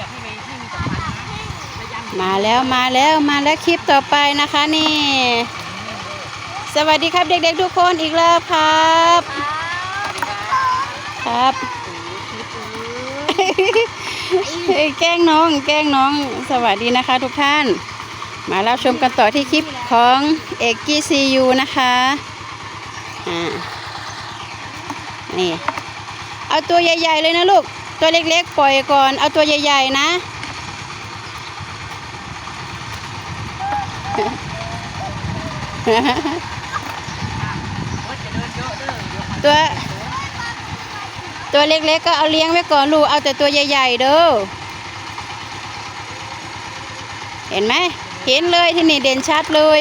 ยียบให้มันให้มันจับมันนะระยำมาแล้วมาแล้วมาแล้วคลิปต่อไปนะคะนี่ สวัสดีครับเด็กๆทุกคนอีกแล้วครับครับ แกล้งน้อง แกล้งน้องสวัสดีนะคะทุกท่าน มารับชมกันต่อที่คลิปของเอกกี้ซียูนะคะอ่านี่ เอาตัวใหญ่ ๆ เลยนะลูก ตัวเล็กๆ ปล่อยก่อน เอาตัวใหญ่ ๆ นะ ตัว ตัวเล็กๆ ก็เอาเลี้ยงไว้ก่อนลูก เอาแต่ตัวใหญ่ ๆ เด้อ เห็นไหม เห็นเลยที่นี่เด่นชัดเลย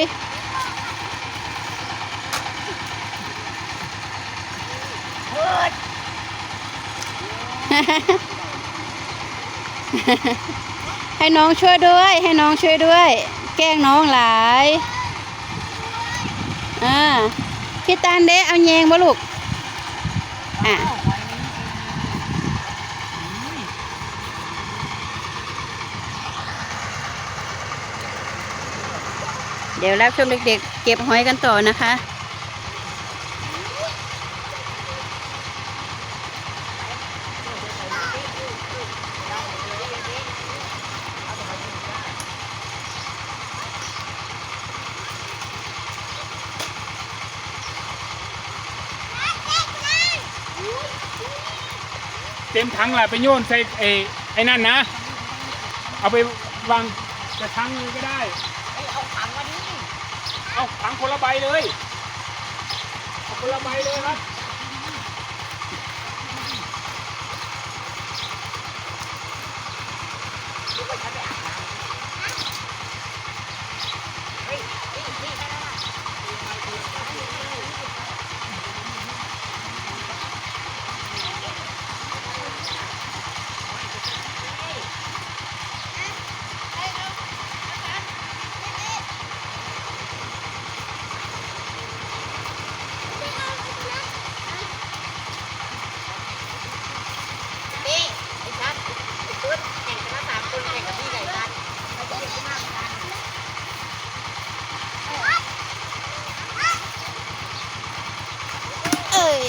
ให้น้องช่วยด้วย ให้น้องช่วยด้วย แกล้งน้องหลายอ่าพี่ตาลเด้เอาแยงบ่ลูกอะเดี๋ยวรับชมเด็กๆ เก็บหอยกันต่อนะคะ ต็มถังละไปโยนใส่ไอ้ไอ้นั่นนะ เอาไปวางกระถังเลยก็ได้ไอ้เอาถังมาดิเอาถังคนละใบเลยเอาคนละใบเลยครับ นี่ไอ้ชัดไอ้ตุ๊ดแข่งกันละสามคนแข่งกับพี่ไก่ชัดไปเยี่ยมที่มากเหมือนกัน เอ้ย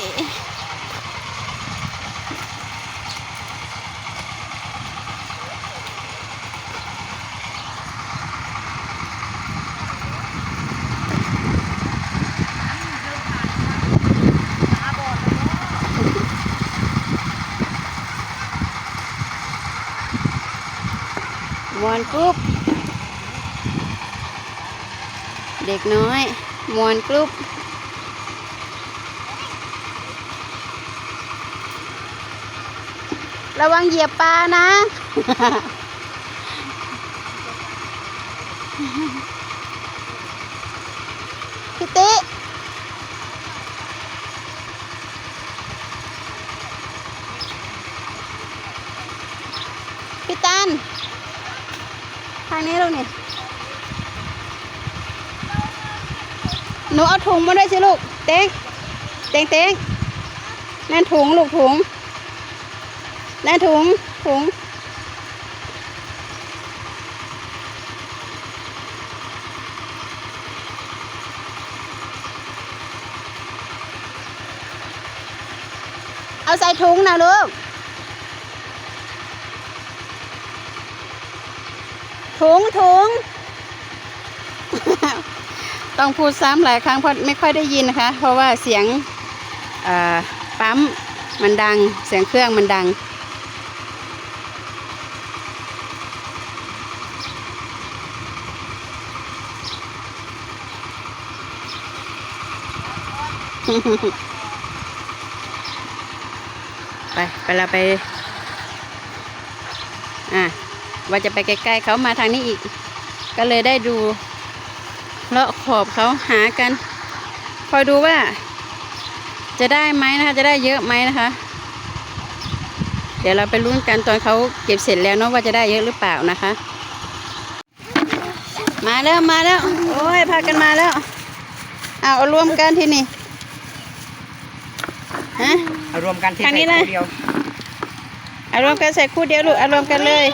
ม วนกรุ๊ปเด็กน้อยมวนกรุ๊ประวังเหยียบปลานะ พี่ติพี่ตัน ทางนี้ลูกนี่หนูเอาถุงมาด้วยสิลูก เต็งเต็งเต็งนั่นถุงลูกถุงนั่นถุงถุงเอาใส่ถุงนะลูก ถุงถุง ต้องพูดซ้ำหลายครั้งเพราะไม่ค่อยได้ยินนะคะ เพราะว่าเสียงปั๊มมันดัง เสียงเครื่องมันดัง ไปไปเราไป ว่าจะไปใกล้ๆเขามาทางนี้อีก ก็เลยได้ดูเลาะขอบเขาหากัน คอยดูว่า จะได้ไหมนะคะ จะได้เยอะไหมนะคะ เดี๋ยวเราไปลุ้นกันตอนเขาเก็บเสร็จแล้วเนาะว่าจะได้เยอะหรือเปล่านะคะ มาแล้วมาแล้ว โอ้ยพากันมาแล้วเอาเอารวมกันที่นี่ฮะเอารวมกันที่ทางนี้ใส่เลยคู่เดียวเอารวมกันใส่คู่เดียวลูกเอารวมกันเลย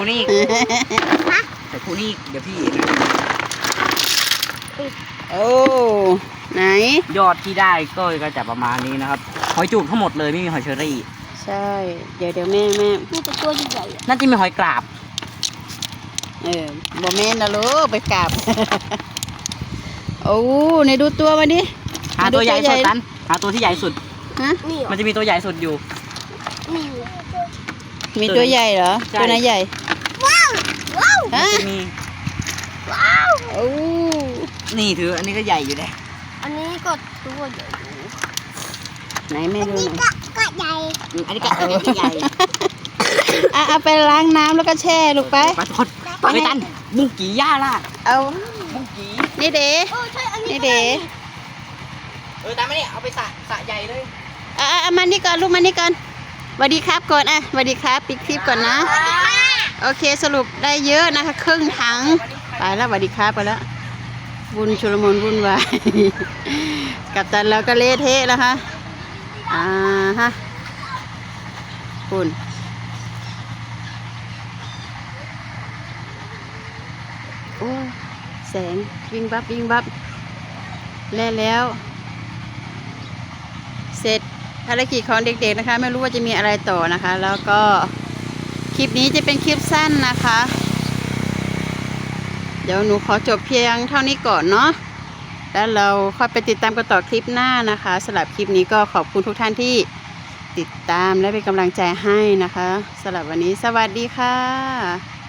คู่นี้แต่คู่นี้เดี๋ยวพี่โอ้ไหน ยอดที่ได้ก็ก็จะประมาณนี้นะครับ หอยจูบทั้งหมดเลยไม่มีหอยเชอรี่ ใช่ เดี๋ยวเดี๋ยวแม่แม่มีแต่ตัวใหญ่น่าจะมีหอยกราบ เออบ่แม่นนะลูกไปกราบ โอ้ในดูตัวมาดิหาตัวใหญ่สุดนั้นหาตัวที่ใหญ่สุด ฮะนี่มันจะมีตัวใหญ่สุดอยู่นี่มีตัวใหญ่เหรอใช่ตัวไหนใหญ่ ว้าวว้าวฮะมันจะมีว้าวโอ้นี่ถืออันนี้ก็ใหญ่อยู่เลยอันนี้ก็ตัวใหญ่ไหนแม่ดูหน่อยก็ก็ใหญ่อืมอันนี้ก็อันนี้ก็ใหญ่อะเอาไปล้างน้ำแล้วก็แช่ลูกไป ไปทุกคนไปกันบุ้งกี่ย่าล่ะเอา บุ้งกี่นี่เด๋เออใช่อันนี้นี่เด๋เออตามมาเนี่ยเอาไปสระสระใหญ่เลยอะอะเอามานี่ก่อนลูกมานี่ก่อนสวัสดีครับก่อนอะสวัสดีครับปิดคลิปก่อนนะ โอเคสรุปได้เยอะนะคะ ครึ่งถัง ไปแล้วสวัสดีครับไปแล้วบุญชุลมุนวุ่นวายกับตันแล้วก็เละเทะแล้วค่ะอ่าฮะคุณโอ้แสงวิ่งบับวิ่งบับแล้วแล้ว เสร็จภารกิจของเด็กๆนะคะ ไม่รู้ว่าจะมีอะไรต่อนะคะ แล้วก็ ลิปนี้จะเป็นคลิปสั้นนะคะ เดี๋ยวหนูขอจบเพียงเท่านี้ก่อนเนาะแล้วเราค่อยไปติดตามกันต่อคลิปหน้านะคะสำหรับคลิปนี้ก็ขอบคุณทุกท่านที่ติดตามและเป็นกำลังใจให้นะคะสำหรับวันนี้สวัสดีค่ะ